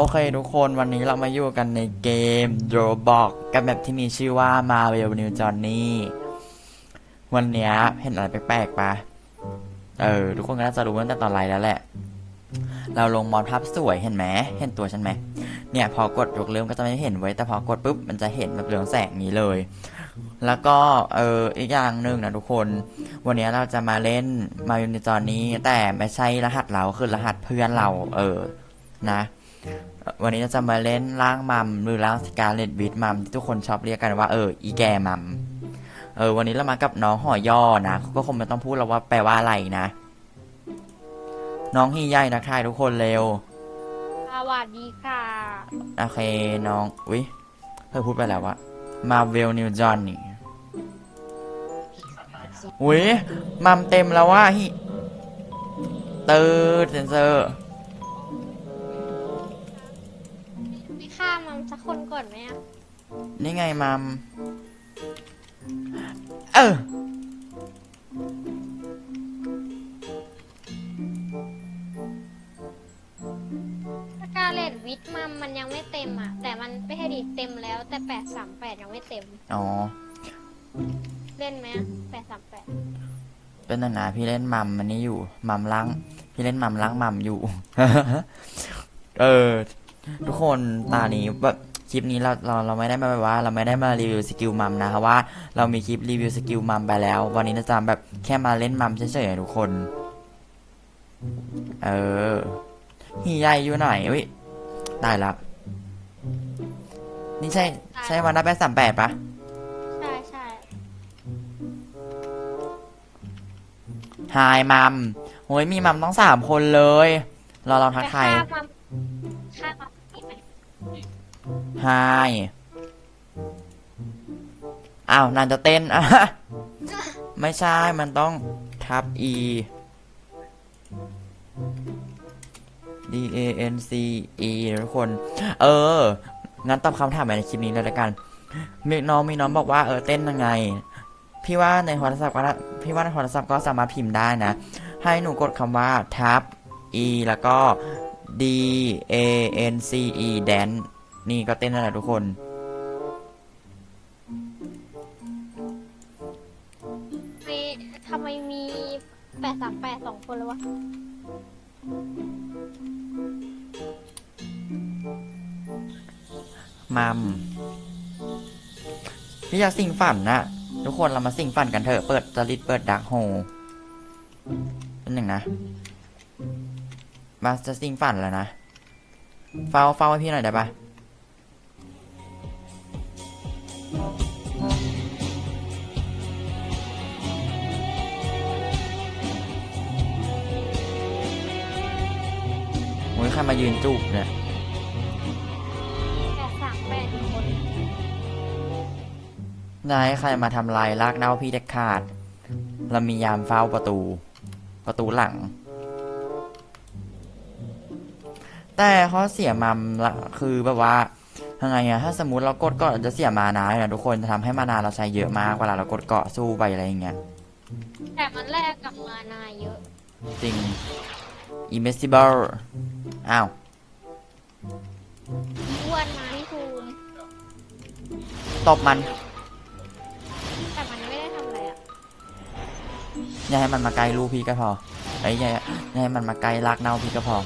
โอเคทุกคนวันนี้เรามาอยู่กันในเกม Roblox กับแบบที่มีชื่อว่า Marvel New Journey วันนี้เห็นอะไรแปลกๆปะเออ ทุกคนก็น่าจะรู้ตั้งแต่ตอนไลน์แล้วแหละ เราลงมอดภาพสวยเห็นไหมเห็นตัวฉันไหมเนี่ยพอกดยกเริ่มก็จะไม่เห็นไว้แต่พอกดปุ๊บมันจะเห็นแบบเรืองแสงนี้เลย แล้วก็เอออีกอย่างหนึ่งนะทุกคน วันนี้เราจะมาเล่นมาอยู่ในจอนี้แต่ไม่ใช่รหัสเราคือรหัสเพื่อนเรา เออนะ วันนี้เราจะมาเล่นร่างมัมหรือร่างสกาเลตวิดมัมที่ทุกคนชอบเรียกกันว่าเอออีแกมัมเออวันนี้เรามากับน้องหอย่อนะเขาก็คงไม่ต้องพูดแล้วว่าแปลว่าอะไรนะ น้องฮีใหญ่นะทายทุกคนเร็วสวัสดีค่ะโอเคน้องอุ้ยเธอพูดไปแล้วว่ามาเวลนิวจอนนี่อุ้ยมัมเต็มแล้วว่าฮิเตอร์เซนเซอร์ คนก่อนไหมอะนี่ไงมัม เออ สกาเลตวิทมัมมันยังไม่เต็มอะแต่มันไม่ให้ดีเต็มแล้ว แต่แปดสามแปดยังไม่เต็ม อ๋อ เล่นไหมแปดสามแปดเป็นตั้งนะพี่เล่นมัมมันนี่อยู่ มัมล้าง พี่เล่นมัมล้างมัมอยู่ เออ ทุกคนตานี้แบบ คลิปนี้เราเราเราไม่ได้มาแบบว่า เราไม่ได้มารีวิวสกิลมัมนะครับว่าเรามีคลิปรีวิวสกิลมัมไปแล้ว วันนี้เราจะแบบแค่มาเล่นมัมเฉยๆทุกคน เออฮีใหญ่อยู่ไหนอุ้ยได้ละนี่ใช่ใช่วันนับแปดสามแปดปะใช่ใช่ฮายมัมโอ้ยมีมัมต้องสามคนเลยรอเราทักทายแต่ฆ่มัมฆ่ามัม ไฮายอ้าวนานจะเต้นอะไม่ใช่ มันต้องทับ e d a n c e ทุกคน เออ งั้นตอบคำถามในคลิปนี้เลยละกัน มีน้องมีน้องบอกว่าเออเต้นยังไง พี่ว่าในโทรศัพท์ก็พี่ว่าในโทรศัพท์ก็สามารถพิมพ์ได้นะ ให้หนูกดคำว่า tab e แล้วก็ d a n c e dance นี่ก็เต้นนั่นแหละทุกคนไม่ทำไมมีแปดสามแปดสองคนเลยวะ มัมพี่อยากสิ่งฝันนะทุกคนเรามาสิ่งฝันกันเถอะ เปิดจริตเปิดดักโฮเป็นหนึ่งนะ มาจะสิ่งฝันแล้วนะ เฝ้าเฝ้าให้พี่หน่อยได้ปะ โอ้ยใครมายืนจูบเนี่ยแปดสามแปดคน นายใครมาทำลายลากเน่าพี่เด็กขาด เรามียามเฝ้าประตู ประตูหลัง แต่ข้อเสียมัมละคือแบบว่ายังไงอะถ้าสมมติเรากดเกาะจะเสียมานาเลยนะทุกคนจะทำให้มานาเราใช้เยอะมากเวลาเรากดเกาะสู้ไปอะไรอย่างเงี้ย แต่มันแลกกับมานาเยอะ จริง invisible อ้าวอ้วนมาที่ภูมิตบมัน แต่มันไม่ได้ทำอะไรอะอย่าให้มันมาใกล้ลูกพี่ก็พอไอ้ยอย่าอย่าให้มันมาใกล้ลากเน่าพี่ก็พอ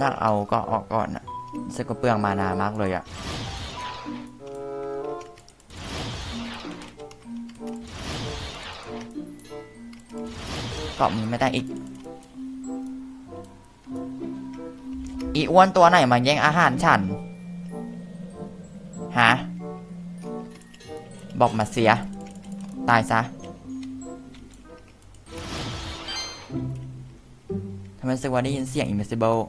ลากเอาก็ออกก่อนอะซึ่งก็เปลืองมานามากเลยอะ เกาะมีไม่ได้อีก อีอ้วนตัวไหนมาแย่งอาหารฉัน ฮะ บอกมาเสีย ตายซะทำไมสึกว่าได้ยินเสียง invisible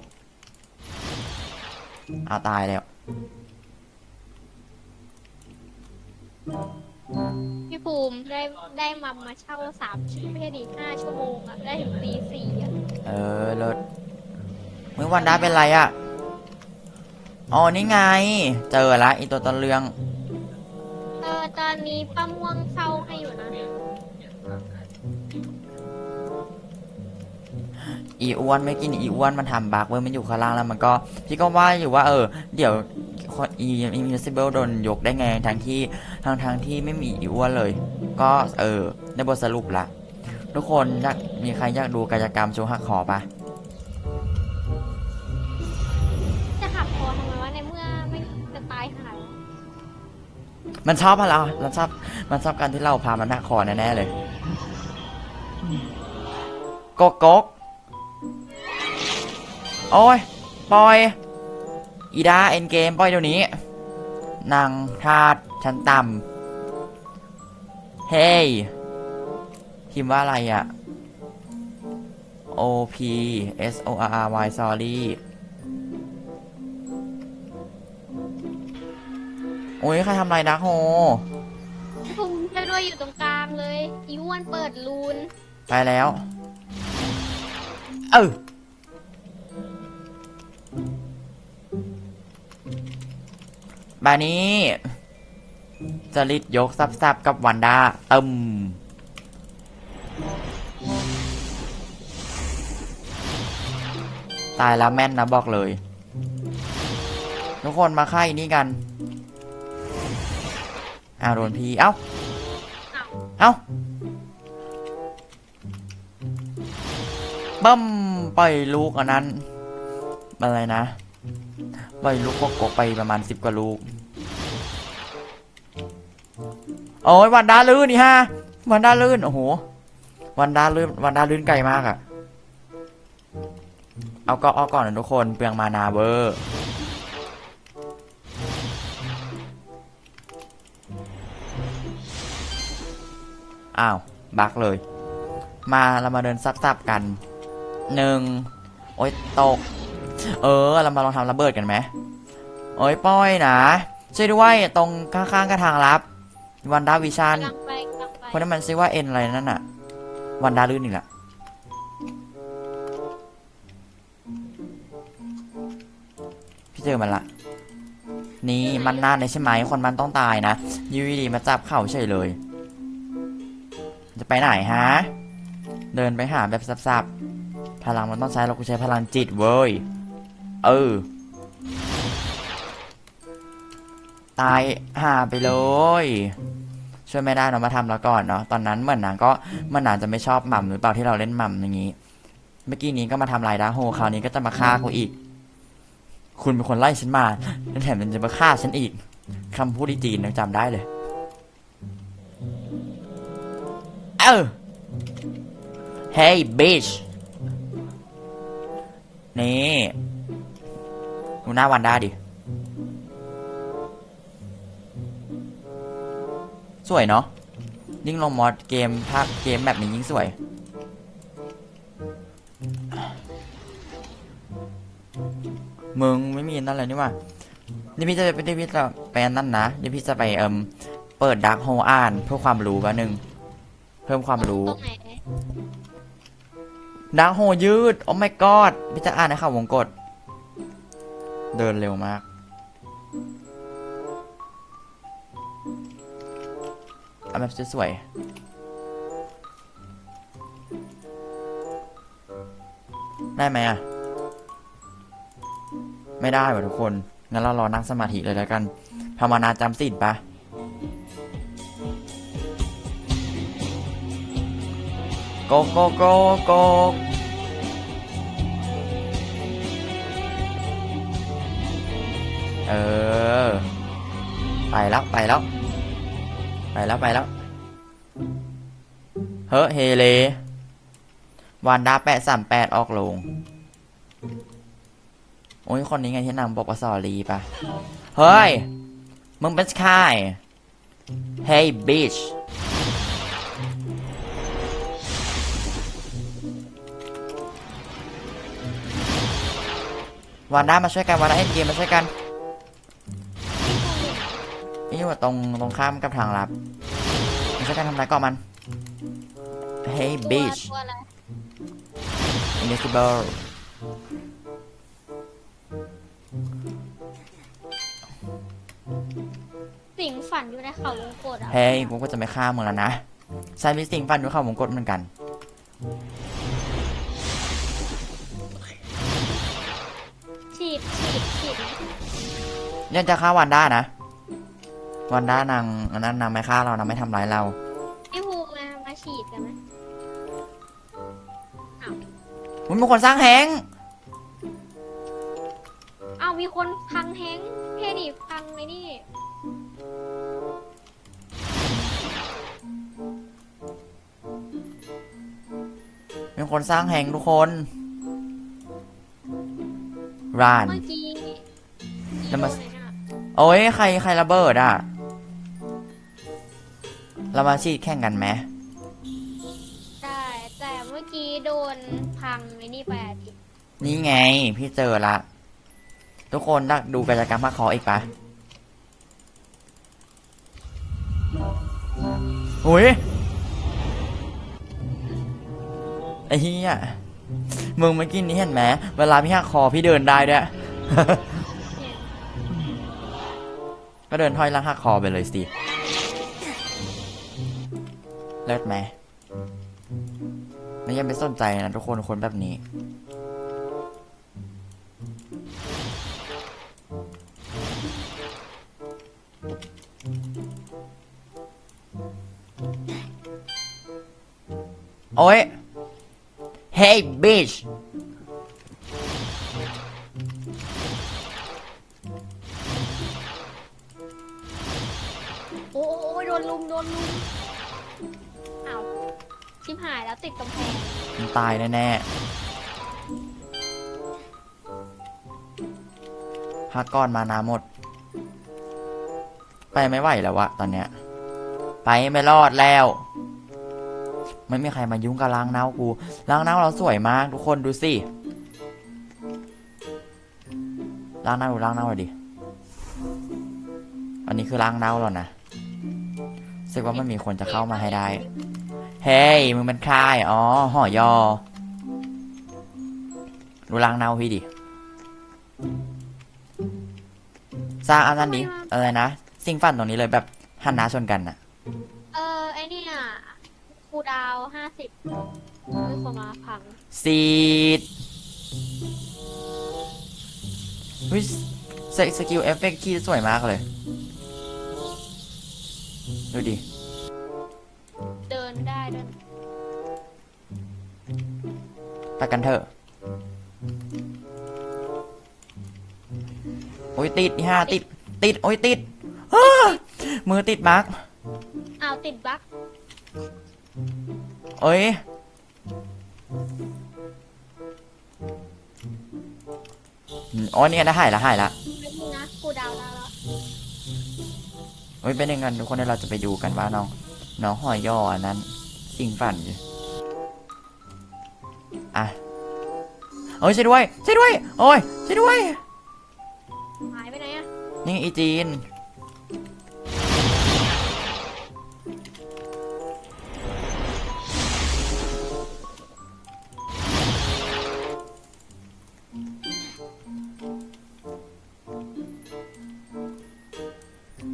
เอาตายแล้ว ภูมิได้ได้มัมมาเช่าสามชั่วไม่ใช่ดีห้าชั่วโมงอะได้ถึงตีสี่อะเออเลิศมึงวันด้าเป็นไรอะ่ะอ๋อนี่ไง เจอละอีตัวต้นเรื่อง เออตอนนี้ป้าม่วงเศร้าให้อยู่นะอีอ้วนไม่กินอีอ้วนมันทำบักเว้ยมันอยู่ข้างล่างแล้วมันก็ พี่ก็ว่าอยู่ว่าเออ เดี๋ยว คนอีอินวิสิเบิลโดนยกได้ไงทั้งที่ทางทางที่ไม่มีอีอ้วนเลย ก็เออในบทสรุปละทุกคนอยากมีใครอยากดูกายกรรมโชว์หักคอปะจะหักคอทำไมวะในเมื่อไม่จะตายหายมันชอบอะไรมันชอบ มันชอบการที่เราพามันหักคอแน่ๆเลยกกกกโอ้ยปล่อย อีดาเอ็นเกมปล่อยเดี๋ยวนี้นางทาดชั้นต่ำเฮ้ยพิมพ์ว่าอะไรอะ O P S O R R Y sorry โอ้ยใครทำอะไรดักโฮผมจะด้วยอยู่ตรงกลางเลยอีอ้วนเปิดรูน ไปแล้ว เออ บานี้จริตยกซับๆกับวันดาตึมตายแล้วแม่นนะบอกเลย ทุกคนมาค่ายนี้กันอ้าวโดนพีเอ้าอ้าเอ้าบั้มปลูกอันนั้น อะไรนะ ปล่อยลูกกกไปประมาณสิบกว่าลูกโอ้ยวันดาลื่นนี่ฮะวันดาลื่นโอ้โหวันดาลื่นวันดาลื่นไกลมากอะเอาก็เอาก่อนนะทุกคนเปลืองมานาเวอร์อ้าวบักเลย มาเรามาเดินซับๆกันหนึ่งโอ้ยตก เออเรามาลองทำระเบิดกันไหมโอ้ยป้อยนะช่วยด้วยตรงข้างๆกระทางลับ วันดาวิชันกำลังไปกำลังไปคนนั้นมันชื่อว่าเอ็นอะไรนั่นน่ะวันดาลื่นนี่แหละพี่เจอมันละนี่มันน่าเลยใช่ไหมคนมันต้องตายนะอยูดีๆมาจับเข่าเฉยเลย จะไปไหนฮะ เดินไปหาแบบสับๆพลังมันต้องใช้เรากูใช้พลังจิตเว้ย เออ ตายหาไปเลยช่วยไม่ได้เนาะมาทำแล้วก่อนเนาะตอนนั้นเหมือนนางก็เหมันนางจะไม่ชอบหม่ำหรือเปล่าที่เราเล่นหม่ำอย่างนี้ เมื่อกี้นี้ก็มาทำลายดาโฮคราวนี้ก็จะมาฆ่ากูอีก คุณเป็นคนไล่ฉันมาแล้วแถมมันจะมาฆ่าฉันอีกคำพูดที่จีนยังจำได้เลยเออ Hey bitch นี่ หน้าวันด้าดิ สวยเนาะยิ่งลงมอดเกมภาพเกมแบบนี้ยิ่งสวย มึงไม่มีนั่นเลยนี่หว่านี่พี่จะไปนี่พี่จะไปอันนั่นนะเดี๋ยวพี่จะไปเอิมเปิดดักโฮอ่านเพื่อความรู้แป๊บนึงเพิ่มความรู้ตรงไหนดักโฮยืด โอ้ my god พี่จะอ่านในข่าววงกฏ เดินเร็วมากเอาแบบสวยได้ไหมอะ ไม่ได้ว่ะทุกคน งั้นเรารอนั่งสมาธิเลยแล้วกันภาวนาจำศีลปะโกโกโกโก เออ ไปแล้วไปแล้ว ไปแล้วไปแล้ว เฮ้เฮเลวันดาแปดสามแปดออกลง โอ้ยคนนี้ไงที่นางบอกว่าสอรีปะเฮ้ย มึงเป็นใคร Hey bitch วันด้ามาช่วยกันวันด้าเอ็นเกมมาช่วยกัน นี่อยู่ตรงตรงข้ามกับทางลับมาช่วยกันทำร้ายเกาะมัน Hey ตัว bitch ตัวอะไร Invisible สิงฝันอยู่ในเขาวงกตอะ เฮ้ยกูก็จะไม่ฆ่ามึงแล้วนะฉันมีสิ่งฟันอยู่เข้าวงกดเหมือนกัน ฉีดฉีดฉีดไหมยังจะฆ่าวันด้านะ วันด้านางอันนั้นนางไม่ฆ่าเรานางไม่ทำร้ายเรา พี่ภูมิมามาฉีดกันไหมมันมีคนสร้างแฮงอ้าวมีคนพังแฮงเพ่ดิพังไอ้นี่มีคนสร้างแฮงทุกคนร้านเมื่อกี้แล้วมาโดนไหนน่ะโอ้ยใครใครระเบิดอะ เรามาฉีดแข่งกันไหมได้แต่เมื่อกี้โดนพังไอ้นี่ไปอะดินี่ไง พี่เจอละ ทุกคนดักดูกิจกรรมภาคคออีกปะอุ้ยไอ้เหี้ยมึงเมื่อกี้นี้เห็นไหมเวลาพี่หักคอพี่เดินได้ด้วยเนี่ยก็เดินห้อยหล่างหักคอไปเลยสิ เลิศไหมไม่ยังไม่สนใจนะทุกคนคนแบบนี้ โอ้ย Hey bitch ชิบหายแล้วติดกำแพงมันตายแน่ๆพักก่อนมานาหมด ไปไม่ไหวแล้ววะตอนเนี้ย ไปไม่รอดแล้ว ไม่มีใครมายุ่งกับล้างเน่ากูล้างเน่าเราสวยมากทุกคนดูสิล้างเน่าดูล้างเน่าหน่อยดิ อันนี้คือล้างเน่าแล้วนะรู้สึกว่ามันมีคนจะเข้ามาให้ได้ เฮ้ย มึงเป็นใครอ๋อห่อยอ ดูล้างเน่าพี่ดิ สร้างอันนั้นดิอะไรนะสิ่งฝันตรงนี้เลยแบบหันหน้าชนกันน่ะ เออไอ้เนี่ยครูดาวห้าสิบมีคนมาพังซีดวิสสกิลเอฟเฟกต์ที่สวยมากเลย ดูดิเดิ นได้เดินไปกันเถอะโอ้ยติดนี่ฮะติด ติด โอ้ยติดอ้ามือติดมาร์กอ้าวติดบั๊กเอ้ยอืมอ๋อเนี่ยได้หายละหายละไม่มีนะครูดาวได้แล้วเฮ้ยเป็นยังไงทุกคนเดี๋ยวเราจะไปดูกันว่าน้อง น้องหอยย่ออันนั้นสิ่งฝันอยู่อะเอ้ยช่วยด้วยช่วยด้วย โอ้ยช่วยด้วย หายไปไหนอะนี่อีจีน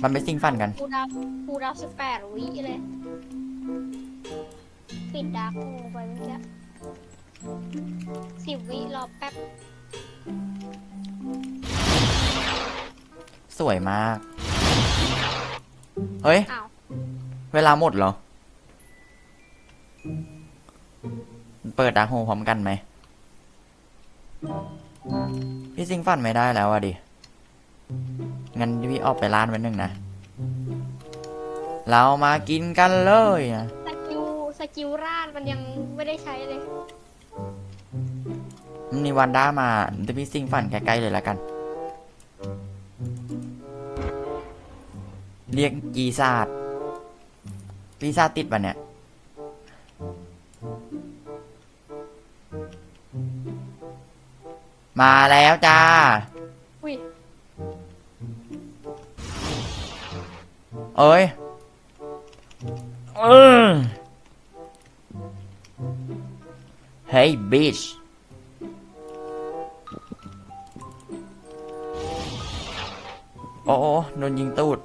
มันเป็นสิ่งฝันกันครูดาวครูดาวสิบแปดวิเลย ปิดดาร์กโมไปเมื่อกี้สิบวิรอแป๊บ สวยมาก เฮ้ย อ้าว เวลาหมดเหรอ เปิดดาร์กโฮพร้อมกันไหม พี่ซิงฟันไม่ได้แล้วอะดิ งั้นพี่ออกไปร้านไว้หนึ่งนะ เรามากินกันเลยนะส กิลสกิลราดมันยังไม่ได้ใช้เลยมีวันด้ามาเดี๋ยวพี่ซิงฟันใกล้ๆเลยแล้วกัน เรียกกีซาดปีซาจติดปะเนี่ย มาแล้วจ้า อุ้ยเอ้ย เออ เฮ้ยบิชโอ้โอ้โดนยิงตูด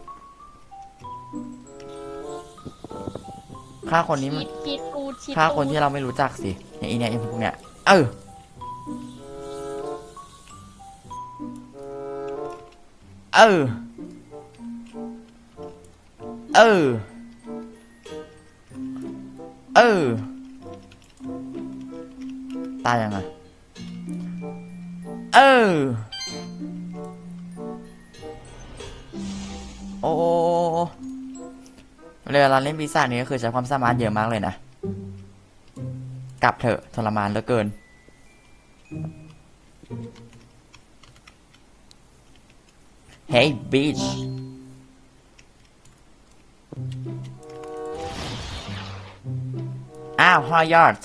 ฆ่าคนนี้มันชีดชีดกูชีดฆ่าคนตูดที่เราไม่รู้จักสิเนี่ยอีเนี่ยไอ้พวกเนี้ยเออเออ เออ เออ ตายยังไงเออโอ้เวลาเล่นปีศาจนี้ก็คือใช้ความสามารถเยอะมากเลยนะ กลับเถอะทรมานเหลือเกิน Hey bitch อ้าวฮอยอร์ด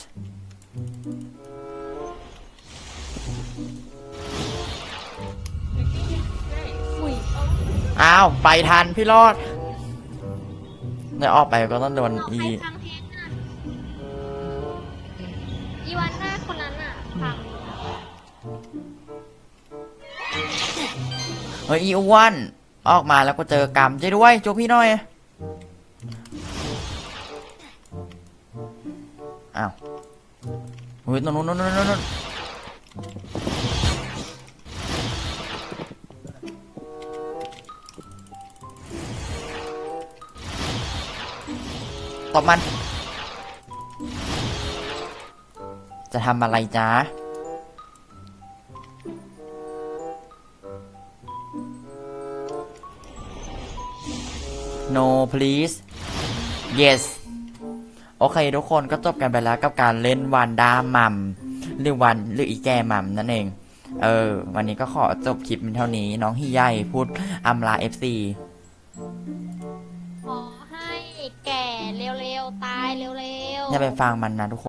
อ้าว ไปทันพี่รอดเดี๋ยวออกไปก็ต้องโดนเอาอีไปฟังเพลงอะอีวันหน้าคนนั้นอะฟังเฮ้ยอีอ้วนออกมาแล้วก็เจอกรรมช่วยด้วยช่วยพี่หน่อยอ้าวเฮ้ยนู่นนู่นนู่นนู่น บมัน จะทำอะไรจ๊ะ no please yes โอเคทุกคนก็จบกันไปแล้วกับการเล่นวันดามัมหรือวันหรืออีแกมัมนั่นเอง เออ วันนี้ก็ขอจบคลิปเป็นเท่านี้น้องฮิยายพูดอำลา FC ตายเร็วๆ อย่าไปฟังมันนะทุกคน